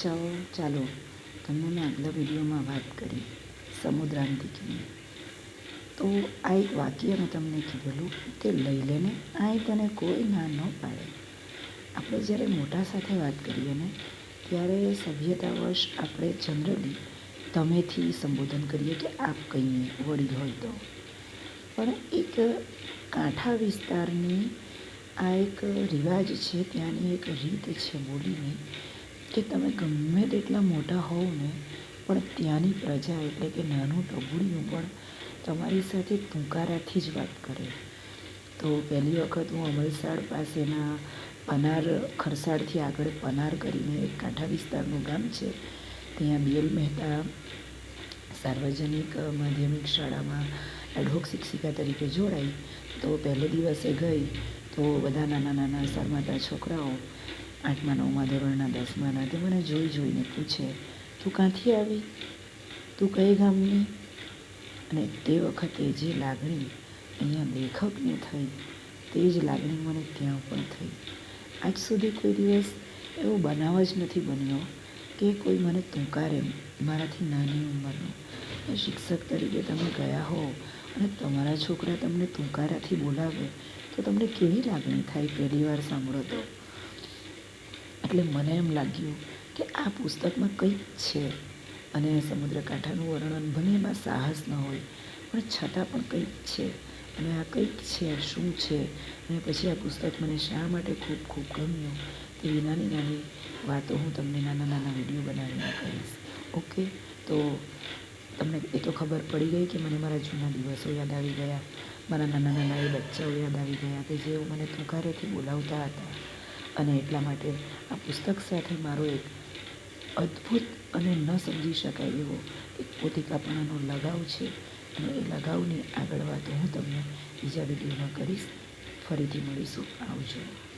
બચ્ચાઓ ચાલો, તમને મેં આગલા વિડીયોમાં વાત કરી સમુદ્રાંતિકની તો આ એક વાક્ય મેં તમને કીધેલું, તે લઈ લેને, આ તને કોઈ ના ન પાડે. આપણે જ્યારે મોટા સાથે વાત કરીએ ને, ત્યારે સભ્યતાવશ આપણે જનરલી તમેથી સંબોધન કરીએ કે આપ કહીએ વડીલ હોય તો. પણ એક કાંઠા વિસ્તારની આ એક રિવાજ છે, ત્યાંની એક રીત છે બોલીની કે તમે ગમે તેટલા મોટા હોવ ને, પણ ત્યાંની પ્રજા એટલે કે નાનું ટબુડિયું પણ તમારી સાથે તુંકારાથી જ વાત કરે. તો પહેલી વખત હું અમલસાડ પાસેના પનાર ખરસાડથી આગળ પનાર કરીને એક કાંઠા વિસ્તારનું ગામ છે, ત્યાં બીએલ મહેતા સાર્વજનિક માધ્યમિક શાળામાં એડહોક શિક્ષિકા તરીકે જોડાઈ. તો પહેલે દિવસે ગઈ તો બધા નાના નાના શરમાતા છોકરાઓ આઠમા, નવમા, ધોરણના દસમાના, તે મને જોઈ જોઈને પૂછે, તું ક્યાંથી આવી? તું કઈ ગામની? અને તે વખતે જે લાગણી અહીંયા લેખકને થઈ, તે જ લાગણી મને ત્યાં પણ થઈ. આજ સુધી કોઈ દિવસ એવો બનાવ જ નથી બન્યો કે કોઈ મને તુંકારે મારાથી નાની ઉંમરનો. શિક્ષક તરીકે તમે ગયા હો અને તમારા છોકરા તમને તુંકારાથી બોલાવે, તો તમને કેવી લાગણી થાય? પહેલી વાર સાંભળો તો. એટલે મને એમ લાગ્યું કે આ પુસ્તકમાં કંઈક છે. અને સમુદ્રકાંઠાનું વર્ણન ભલે એમાં સાહસ ન હોય, પણ છતાં પણ કંઈક છે. અને આ કંઈક છે, શું છે? અને પછી આ પુસ્તક મને શા માટે ખૂબ ખૂબ ગમ્યું તેવી નાની નાની વાતો હું તમને નાના નાના વીડિયો બનાવીને કહીશ. ઓકે તો તમને એ તો ખબર પડી ગઈ કે મને મારા જૂના દિવસો યાદ આવી ગયા. મારા નાના નાના એ બચ્ચાઓ યાદ આવી ગયા કે જેઓ મને તુકારેથી બોલાવતા હતા. અને એટલા માટે આ પુસ્તક સાથે મારો એક અદ્ભુત અને ન સમજી શકાય એવો એક પોતિકાપણાનો લગાવ છે. અને એ લગાવની આગળ વાત હું તમને બીજા વિડીયોમાં કરીશ. ફરીથી મળીશું. આવજો.